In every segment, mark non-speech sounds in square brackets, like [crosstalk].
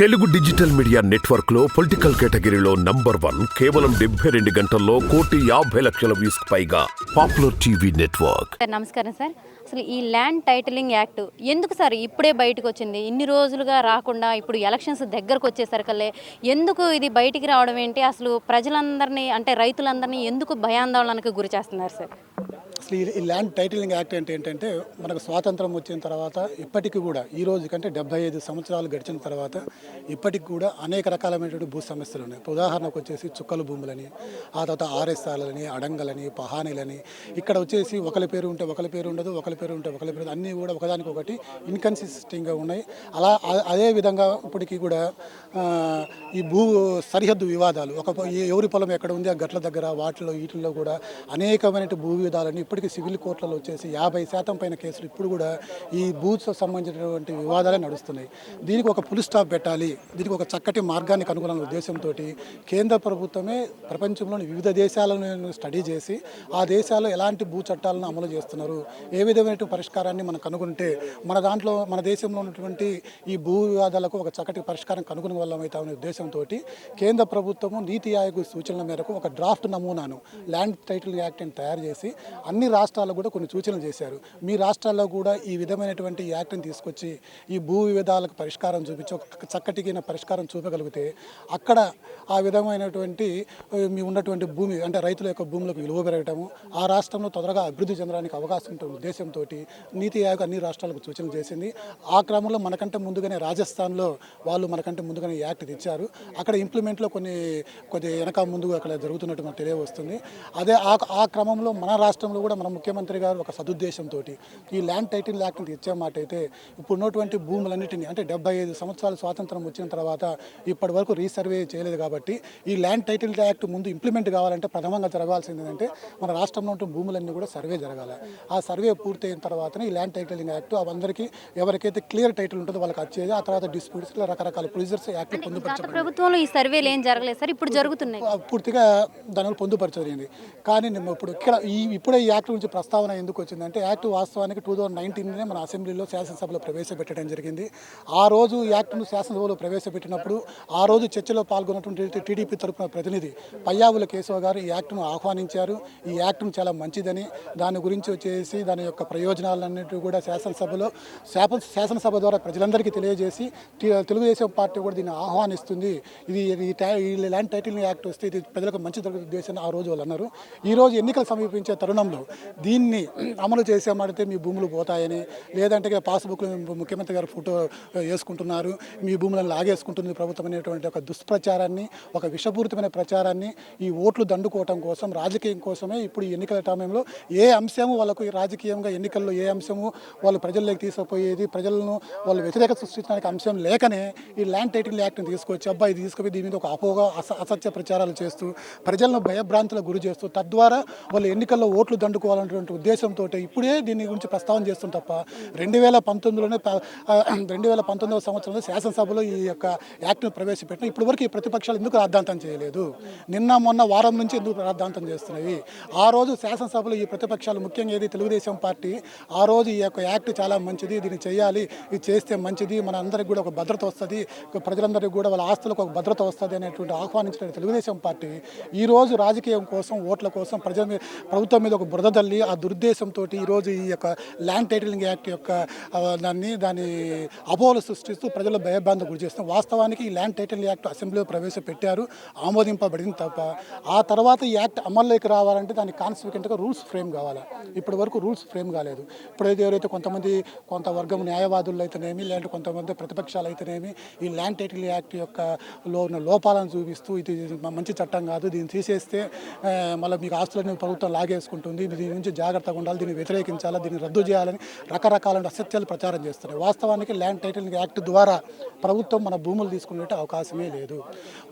Telugu digital media నెట్వర్క్లో political కేటగిరీలో number one కేవలం డెబ్బై రెండు గంటల్లో కోటి యాభై లక్షల వ్యూస్ పైగా పాపులర్ టీవీ నెట్వర్క్. సార్ నమస్కారం సార్. అసలు ఈ ల్యాండ్ టైటిలింగ్ యాక్ట్ ఎందుకు సార్ ఇప్పుడే బయటకు వచ్చింది? ఇన్ని రోజులుగా రాకుండా ఇప్పుడు ఎలక్షన్స్ దగ్గరకు వచ్చేసరికల్లే ఎందుకు ఇది బయటికి రావడం ఏంటి? అసలు ప్రజలందరినీ అంటే రైతులందరినీ ఎందుకు భయాందోళనకు గురి చేస్తున్నారు సార్? అసలు ఈ- ల్యాండ్ టైటిలింగ్ యాక్ట్ అంటే ఏంటంటే మనకు స్వాతంత్రం వచ్చిన తర్వాత ఇప్పటికీ కూడా ఈ రోజు కంటే డెబ్బై ఐదు సంవత్సరాలు గడిచిన తర్వాత ఇప్పటికి కూడా అనేక రకాలైనటువంటి భూ సమస్యలు ఉన్నాయి. ఉదాహరణకు వచ్చేసి చుక్కల భూములని ఆ తర్వాత ఆర్ఎస్ఆర్లని అడంగలని పహానీలని. ఇక్కడ వచ్చేసి ఒకరి పేరు ఉంటే ఒకరి పేరు ఉండదు ఒకరి పేరు ఉంటే ఒకరి పేరు అన్నీ కూడా ఒకదానికి ఒకటి ఇన్కన్సిస్టెంట్గా ఉన్నాయి. అలా అదే విధంగా ఇప్పటికీ కూడా ఈ భూ సరిహద్దు వివాదాలు ఒక ఏ- ఎవరి పొలం ఎక్కడ ఉంది ఆ గట్ల దగ్గర వాటిలో వీటిల్లో కూడా అనేకమైన భూ వివాదాలని ఇప్పటికీ సివిల్ కోర్టులలో వచ్చేసి యాభై శాతం పైన కేసులు ఇప్పుడు కూడా ఈ భూతో సంబంధించినటువంటి వివాదాలే నడుస్తున్నాయి. దీనికి ఒక పులి స్టాప్ పెట్టాలి. దీనికి ఒక చక్కటి మార్గాన్ని కనుగొనాలనే ఉద్దేశంతో కేంద్ర ప్రభుత్వమే ప్రపంచంలోని వివిధ దేశాలను స్టడీ చేసి ఆ దేశాల్లో ఎలాంటి భూ చట్టాలను అమలు చేస్తున్నారు? ఏ విధమైన పరిష్కారాన్ని మనం కనుగొంటే మన దాంట్లో మన దేశంలో ఉన్నటువంటి ఈ భూ వివాదాలకు ఒక చక్కటి పరిష్కారం కనుగొన ఉద్దేశంతో కేంద్ర ప్రభుత్వము నీతి ఆయోగ్ సూచనల మేరకు ఒక డ్రాఫ్ట్ నమూనాను ల్యాండ్ టైటిల్ యాక్ట్ని తయారు చేసి అన్ని అన్ని రాష్ట్రాలకు కూడా కొన్ని సూచనలు చేశారు. మీ రాష్ట్రాల్లో కూడా ఈ విధమైనటువంటి యాక్ట్ని తీసుకొచ్చి ఈ భూ వివాదాలకు పరిష్కారం చూపించి ఒక చక్కటికైన పరిష్కారం చూపగలిగితే అక్కడ ఆ విధమైనటువంటి మీ ఉన్నటువంటి భూమి అంటే రైతుల యొక్క భూములకు విలువ పెరగటము ఆ రాష్ట్రంలో తొందరగా అభివృద్ధి చెందడానికి అవకాశం ఉంటుంది ఉద్దేశంతో నీతి ఆయోగ్ అన్ని రాష్ట్రాలకు సూచనలు చేసింది. ఆ క్రమంలో మనకంటే ముందుగానే రాజస్థాన్లో వాళ్ళు మనకంటే ముందుగానే ఈ యాక్ట్ తెచ్చారు. అక్కడ ఇంప్లిమెంట్లో కొన్ని కొద్ది వెనక ముందు అక్కడ జరుగుతున్నట్టు మనకు తెలియవస్తుంది. అదే ఆ ఆ క్రమంలో మన రాష్ట్రంలో కూడా మన ముఖ్యమంత్రి గారు ఒక సదుద్దేశంతో ఈ ల్యాండ్ టైటిల్ యాక్ట్ని తెచ్చే మాట అయితే ఇప్పుడు ఉన్నటువంటి భూములన్నిటిని అంటే డెబ్బై ఐదు సంవత్సరాల స్వాతంత్రం వచ్చిన తర్వాత ఇప్పటి వరకు రీసర్వే చేయలేదు కాబట్టి ఈ ల్యాండ్ టైటిల్ యాక్ట్ ముందు ఇంప్లిమెంట్ కావాలంటే ప్రథమంగా జరగాల్సింది ఏంటంటే మన రాష్ట్రంలో ఉన్న భూములన్నీ కూడా సర్వే జరగాలి. ఆ సర్వే పూర్తయిన తర్వాతనే ఈ ల్యాండ్ టైటిలింగ్ యాక్ట్ అందరికీ ఎవరికైతే క్లియర్ టైటిల్ ఉంటుందో వాళ్ళకి వచ్చేది ఆ తర్వాత డిస్ప్యూట్స్ రకరకాల ప్రొసీజర్స్ యాక్ట్ గత పొందుపరచబడి ప్రభుత్వంలో ఈ సర్వేలు ఏం జరగలేదు సార్? ఇప్పుడు జరుగుతున్నాయి. పూర్తిగా దానిలో పొందుపరచబడింది. కానీ ఇప్పుడు ఇక్కడ ఈ ఇప్పుడే ఈ యాక్ట్ గురించి ప్రస్తావన ఎందుకు వచ్చిందంటే యాక్ట్ వాస్తవానికి టూ థౌజండ్ నైన్టీన్నే మన అసెంబ్లీలో శాసనసభలో ప్రవేశపెట్టడం జరిగింది. ఆ రోజు యాక్ట్ను శాసనసభలో ప్రవేశపెట్టినప్పుడు ఆ రోజు చర్చలో పాల్గొన్నటువంటి టీడీపీ తరపున ప్రతినిధి పయ్యావుల కేశవ గారు ఈ యాక్ట్ను ఆహ్వానించారు. ఈ యాక్ట్ను చాలా మంచిదని దాని గురించి వచ్చేసి దాని యొక్క ప్రయోజనాలన్నిటి కూడా శాసనసభలో శాప శాసనసభ ద్వారా ప్రజలందరికీ తెలియజేసి తెలుగుదేశం పార్టీ కూడా దీన్ని ఆహ్వానిస్తుంది. ఇది ఇది ఈ ల్యాండ్ టైటిల్ యాక్ట్ వస్తే ఇది ప్రజలకు మంచి జరుగుతుంది ఉద్దేశం ఆ రోజు వాళ్ళు అన్నారు. ఈ రోజు ఎన్నికలు సమీపించే తరుణంలో దీన్ని అమలు చేసామంటే మీ భూములు పోతాయని లేదంటే పాస్బుక్లో ముఖ్యమంత్రి గారు ఫోటో వేసుకుంటున్నారు మీ భూములను లాగేసుకుంటుంది ప్రభుత్వం అనేటువంటి ఒక దుష్ప్రచారాన్ని ఒక విషపూరితమైన ప్రచారాన్ని ఈ ఓట్లు దండుకోవటం కోసం రాజకీయం కోసమే ఇప్పుడు ఎన్నికల సమయంలో ఏ అంశము వాళ్ళకు రాజకీయంగా ఎన్నికల్లో ఏ అంశము వాళ్ళు ప్రజల్లోకి తీసుకుపోయేది ప్రజలను వాళ్ళు వ్యతిరేకత సృష్టించడానికి అంశం లేకనే ఈ ల్యాండ్ టైటిల్ యాక్ట్ని తీసుకొచ్చి అబ్బాయి తీసుకుపోయి దీని మీద ఒక అపోగా అస అసత్య ప్రచారాలు చేస్తూ ప్రజలను భయభ్రాంతులకు గురి చేస్తూ తద్వారా వాళ్ళు ఎన్నికల్లో ఓట్లు దండుకోవాలనేటువంటి ఉద్దేశంతో ఇప్పుడే దీని గురించి ప్రస్తావన చేస్తుంది తప్ప రెండు వేల పంతొమ్మిదిలోనే [clears throat] రెండు వేల పంతొమ్మిదవ సంవత్సరంలో శాసనసభలో ఈ యొక్క యాక్ట్ను ప్రవేశపెట్టిన ఇప్పటి వరకు ఈ ప్రతిపక్షాలు ఎందుకు రాద్ధాంతం చేయలేదు? నిన్న మొన్న వారం నుంచి ఎందుకు రాద్ధాంతం చేస్తున్నాయి? ఆ రోజు శాసనసభలో ఈ ప్రతిపక్షాలు ముఖ్యంగా ఏది? తెలుగుదేశం పార్టీ. ఆ రోజు ఈ యొక్క యాక్ట్ చాలా మంచిది దీన్ని చేయాలి ఇది చేస్తే మంచిది మన అందరికి కూడా ఒక భద్రత వస్తుంది ప్రజలందరికీ కూడా వాళ్ళ ఆస్తులకు ఒక భద్రత వస్తుంది అనేటువంటి ఆహ్వానించిన తెలుగుదేశం పార్టీ. ఈ రోజు రాజకీయం కోసం ఓట్ల కోసం ప్రజల మీద ప్రభుత్వం మీద ఒక బురద ఆ దురుద్దేశంతో ఈరోజు ఈ యొక్క ల్యాండ్ టైటిలింగ్ యాక్ట్ యొక్క దాన్ని దాని అపోహలు సృష్టిస్తూ ప్రజల భయభ్రాంతి గురి చేస్తాం వాస్తవానికి ఈ ల్యాండ్ టైటిల్ యాక్ట్ అసెంబ్లీలో ప్రవేశపెట్టారు ఆమోదింపబడింది తప్ప. ఆ తర్వాత ఈ యాక్ట్ అమల్లోకి రావాలంటే దాని కాన్సిక్వెంట్గా రూల్స్ ఫ్రేమ్ కావాలి. ఇప్పటి వరకు రూల్స్ ఫ్రేమ్ కాలేదు. ఇప్పుడైతే ఎవరైతే కొంతమంది కొంత వర్గం న్యాయవాదులు అయితేనేమి లేదంటే కొంతమంది ప్రతిపక్షాలు అయితేనేమి ఈ ల్యాండ్ టైటిల్ యాక్ట్ యొక్క లో ఉన్న లోపాలను చూపిస్తూ ఇది మంచి చట్టం కాదు దీన్ని తీసేస్తే మళ్ళీ మీకు ఆస్తులన్నీ ప్రభుత్వం లాగేసుకుంటుంది దీని నుంచి జాగ్రత్తగా ఉండాలి దీన్ని వ్యతిరేకించాలి దీన్ని రద్దు చేయాలని రకరకాల అసత్యాలు ప్రచారం చేస్తున్నాయి. వాస్తవానికి ల్యాండ్ టైటిల్ యాక్ట్ ద్వారా ప్రభుత్వం మన భూములు తీసుకునే అవకాశమే లేదు.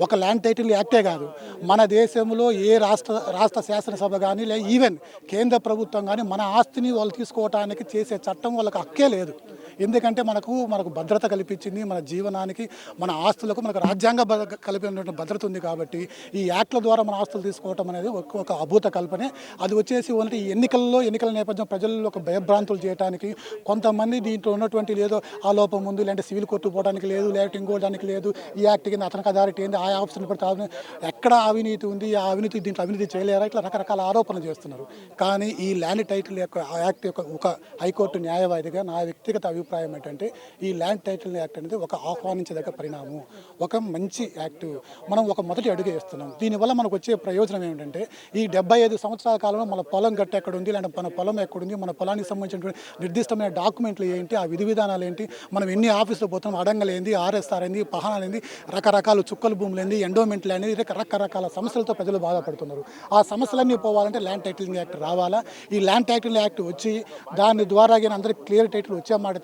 ఒక ల్యాండ్ టైటిల్ యాక్టే కాదు మన దేశంలో ఏ రాష్ట్ర రాష్ట్ర శాసనసభ కానీ లే ఈవెన్ కేంద్ర ప్రభుత్వం కానీ మన ఆస్తిని వాళ్ళు తీసుకోవటానికి చేసే చట్టం వాళ్ళకి హక్కే లేదు. ఎందుకంటే మనకు మనకు భద్రత కల్పించింది మన జీవనానికి మన ఆస్తులకు మనకు రాజ్యాంగ కలిపినటువంటి భద్రత ఉంది కాబట్టి ఈ యాక్ట్ల ద్వారా మన ఆస్తులు తీసుకోవటం అనేది ఒక ఒక అభూత కల్పనే. అది వచ్చేసి ఓన్లీ ఈ ఎన్నికల్లో ఎన్నికల నేపథ్యం ప్రజల్లో ఒక భయభ్రాంతులు చేయడానికి కొంతమంది దీంట్లో ఉన్నటువంటి లేదో ఆ లోపం ఉంది లేదంటే సివిల్ కోర్టు పోవడానికి లేదు లేకపోతే ఇంకోవడానికి లేదు. ఈ యాక్ట్ కింద అతనికి అథారిటీ ఏంది ఆ ఆప్షన్ పడితే ఎక్కడ అవినీతి ఉంది ఆ అవినీతి దీంట్లో అవినీతి చేయలేరా? ఇట్లా రకరకాల ఆరోపణలు చేస్తున్నారు. కానీ ఈ ల్యాండ్ టైటిల్ యొక్క ఆ యాక్ట్ యొక్క ఒక హైకోర్టు న్యాయవాదిగా నా వ్యక్తిగత అభిప్రాయం ఏంటంటే ఈ ల్యాండ్ టైటిల్ యాక్ట్ అనేది ఒక ఆహ్వానించదగ్గ పరిణామం ఒక మంచి యాక్ట్. మనం ఒక మొదటి అడుగు వేస్తున్నాం. దీనివల్ల మనకు వచ్చే ప్రయోజనం ఏమిటంటే ఈ డెబ్బై ఐదు సంవత్సరాల కాలంలో మన పొలం గట్ట ఎక్కడ ఉంది లేదంటే మన పొలం ఎక్కడుంది మన పొలానికి సంబంధించినటువంటి నిర్దిష్టమైన డాక్యుమెంట్లు ఏంటి ఆ విధి విధానాలు ఏంటి మనం ఎన్ని ఆఫీసులు పోతున్నాం అడంగలు ఏంది ఆర్ఎస్ఆర్ ఏంది పహనాలు ఏంది రకరకాల చుక్కల భూములు ఏంది ఎండోమెంట్లు అనేది రకరకాల సమస్యలతో ప్రజలు బాధపడుతున్నారు. ఆ సమస్యలన్నీ పోవాలంటే ల్యాండ్ టైటిలింగ్ యాక్ట్ రావాలా? ఈ ల్యాండ్ టైటిలింగ్ యాక్ట్ వచ్చి దాని ద్వారా కానీ అందరికి క్లియర్ టైటిల్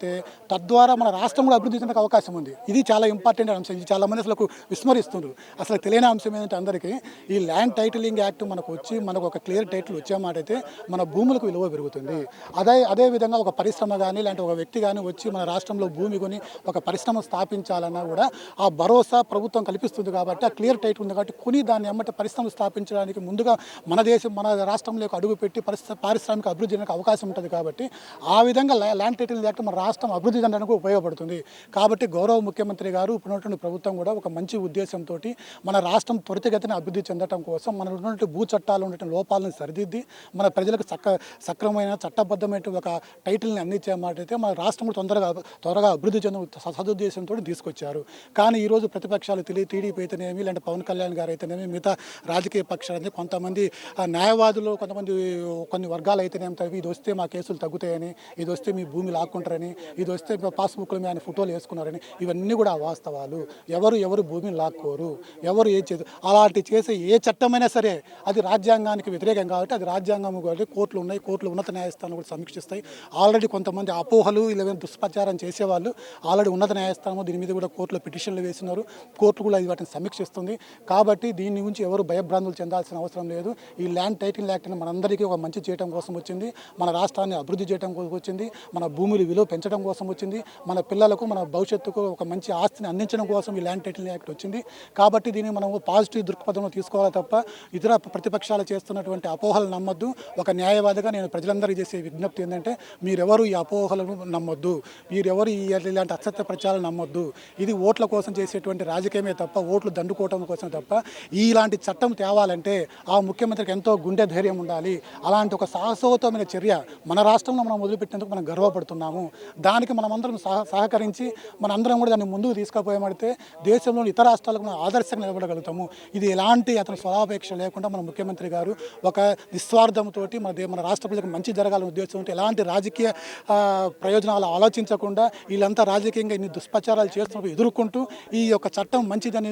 వచ్చామాడితే తద్వారా మన రాష్ట్రం కూడా అభివృద్ధి చెందడానికి అవకాశం ఉంది. ఇది చాలా ఇంపార్టెంట్ అంశం. ఇది చాలా మంది అసలు విస్మరిస్తున్నారు అసలు తెలియని అంశం ఏంటంటే అందరికీ ఈ ల్యాండ్ టైటిలింగ్ యాక్ట్ మనకు వచ్చి మనకు ఒక క్లియర్ టైటిల్ వచ్చామాటైతే మన భూములకు విలువ పెరుగుతుంది. అదే అదే విధంగా ఒక పరిశ్రమ కానీ లేదంటే ఒక వ్యక్తి కానీ వచ్చి మన రాష్ట్రంలో భూమి కొని ఒక పరిశ్రమ స్థాపించాలన్నా కూడా ఆ భరోసా ప్రభుత్వం కల్పిస్తుంది కాబట్టి ఆ క్లియర్ టైటిల్ ఉంది కాబట్టి కొని దాన్ని ఎమ్మట పరిశ్రమ స్థాపించడానికి ముందుగా మన దేశం మన రాష్ట్రంలోకి అడుగు పెట్టి పరిశ్ర పారిశ్రామిక అభివృద్ధి అవకాశం ఉంటుంది కాబట్టి ఆ విధంగా ల్యాండ్ టైటిల్ యాక్ట్ మన రాష్ట్రం అభివృద్ధి చెందడానికి ఉపయోగపడుతుంది. కాబట్టి గౌరవ ముఖ్యమంత్రి గారు ఇప్పుడున్నటువంటి ప్రభుత్వం కూడా ఒక మంచి ఉద్దేశంతో మన రాష్ట్రం త్వరితగతిన అభివృద్ధి చెందడం కోసం మన ఉన్నటువంటి భూ చట్టాలు ఉన్నటువంటి లోపాలను సరిదిద్ది మన ప్రజలకు సక్ర సక్రమమైన చట్టబద్ధమైన ఒక టైటిల్ని అందించే మాట అయితే మన రాష్ట్రం తొందరగా త్వరగా అభివృద్ధి చెంద సదుద్దేశంతో తీసుకొచ్చారు. కానీ ఈరోజు ప్రతిపక్షాలు తెలియ టీడీపీ అయితేనేమి లేదంటే పవన్ కళ్యాణ్ గారు అయితేనేమి మిగతా రాజకీయ పక్షాలని కొంతమంది న్యాయవాదులు కొంతమంది కొన్ని వర్గాలు అయితేనేమి ఇది వస్తే మా కేసులు తగ్గుతాయని ఇది వస్తే మీ భూమి లాక్కుంటారని ఇది వస్తే మీ మీద మీ ఆయన ఫోటోలు వేసుకున్నారని ఇవన్నీ కూడా వాస్తవాలు ఎవరు ఎవరు భూమిని లాక్కోరు. ఎవరు ఏ చేదు అలాంటి చేసే ఏ చట్టమైనా సరే అది రాజ్యాంగానికి వ్యతిరేకం కాబట్టి అది రాజ్యాంగం కాబట్టి కోర్టులు ఉన్నాయి. కోర్టులు ఉన్నత న్యాయస్థానం కూడా సమీక్షిస్తాయి. ఆల్రెడీ కొంతమంది అపోహలు ఇలా దుష్ప్రచారం చేసేవాళ్ళు ఆల్రెడీ ఉన్నత న్యాయస్థానం దీని మీద కూడా కోర్టులో పిటిషన్లు వేసినారు. కోర్టు కూడా ఇది వాటిని సమీక్షిస్తుంది. కాబట్టి దీని గురించి ఎవరు భయభ్రాంతులు చెందాల్సిన అవసరం లేదు. ఈ ల్యాండ్ టైటిల్ యాక్ట్ మనందరికీ ఒక మంచి చేయడం కోసం వచ్చింది. మన రాష్ట్రాన్ని అభివృద్ధి చేయడం కోసం వచ్చింది. మన భూములు విలువ పెంచడం కోసం వచ్చింది. మన పిల్లలకు మన భవిష్యత్తుకు ఒక మంచి ఆస్తిని అందించడం కోసం ఈ ల్యాండ్ టైటిల్ యాక్ట్ వచ్చింది. కాబట్టి దీన్ని మనం పాజిటివ్ దృక్పథంలో తీసుకోవాలి తప్ప ఇతర ప్రతిపక్షాలు చేస్తున్నటువంటి అపోహలు నమ్మొద్దు. ఒక న్యాయవాదిగా నేను ప్రజలందరికీ చేసే విజ్ఞప్తి ఏంటంటే మీరెవరు ఈ అపోహలను నమ్మొద్దు. మీరెవరు ఈ ఇలాంటి అసత్య ప్రచారాలు నమ్మొద్దు. ఇది ఓట్ల కోసం చేసేటువంటి రాజకీయమే తప్ప ఓట్లు దండుకోవటం కోసం తప్ప ఇలాంటి చట్టం తేవాలంటే ఆ ముఖ్యమంత్రికి ఎంతో గుండె ధైర్యం ఉండాలి. అలాంటి ఒక సాహసోతమైన చర్య మన రాష్ట్రంలో మనం మొదలుపెట్టేందుకు మనం గర్వపడుతున్నాము. దానికి మనమందరం సహ సహకరించి మనందరం కూడా దాన్ని ముందుకు తీసుకుపోయామంటే దేశంలోని ఇతర రాష్ట్రాలకు మనం ఆదర్శంగా నిలబడగలుగుతాము. ఇది ఎలాంటి అతని స్వలాపేక్ష లేకుండా మన ముఖ్యమంత్రి గారు ఒక నిస్వార్థంతో మన మన రాష్ట్ర ప్రజలకు మంచి జరగాలనే ఉద్దేశంతో ఎలాంటి రాజకీయ ప్రయోజనాలు ఆలోచించకుండా వీళ్ళంతా రాజకీయంగా ఇన్ని దుష్ప్రచారాలు చేస్తున్నప్పుడు ఎదుర్కొంటూ ఈ యొక్క చట్టం మంచిదని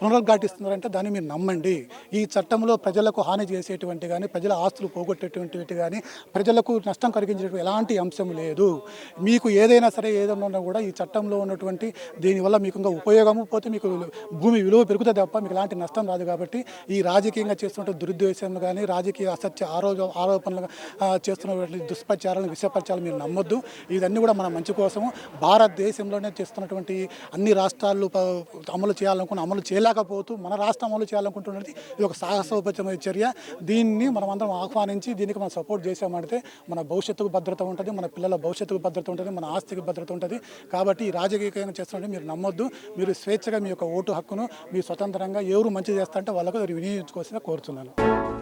పునరుద్ఘాటిస్తున్నారంటే దాన్ని మీరు నమ్మండి. ఈ చట్టంలో ప్రజలకు హాని చేసేటువంటి కానీ ప్రజల ఆస్తులు పోగొట్టేటువంటి కానీ ప్రజలకు నష్టం కలిగించేటువంటి ఎలాంటి అంశం లేదు. మీకు ఏదైనా సరే ఏదైనా ఉన్నా కూడా ఈ చట్టంలో ఉన్నటువంటి దీనివల్ల మీకు ఇంకా ఉపయోగము పోతే మీకు భూమి విలువ పెరుగుతుంది తప్ప మీకు ఎలాంటి నష్టం రాదు కాబట్టి ఈ రాజకీయంగా చేస్తున్న దురుద్దేశం కానీ రాజకీయ అసత్య ఆరో ఆరోపణలు చేస్తున్నటువంటి దుష్ప్రచారాలను విషప్రచారాలు మీరు నమ్మొద్దు. ఇవన్నీ కూడా మన మంచి కోసము. భారతదేశంలోనే చేస్తున్నటువంటి అన్ని రాష్ట్రాలు అమలు చేయాలనుకున్న అమలు చేయలేకపోతూ మన రాష్ట్రం అమలు చేయాలనుకుంటున్నది ఇది ఒక సాహసోపచమైన చర్య. దీన్ని మనం అందరం ఆహ్వానించి దీనికి మనం సపోర్ట్ చేసామంటే మన భవిష్యత్తుకు భద్రత ఉంటుంది మన పిల్లల భవిష్యత్తుకు భద్రత ఉంటుంది మన ఆస్తికి భద్రత ఉంటుంది. కాబట్టి ఈ రాజకీయంగా చేస్తున్నట్టు మీరు నమ్మొద్దు. మీరు స్వేచ్ఛగా మీ యొక్క ఓటు హక్కును మీరు స్వతంత్రంగా ఎవరు మంచి చేస్తారంటే వాళ్ళకు వినియోగించుకోవాల్సిన కోరుతున్నాను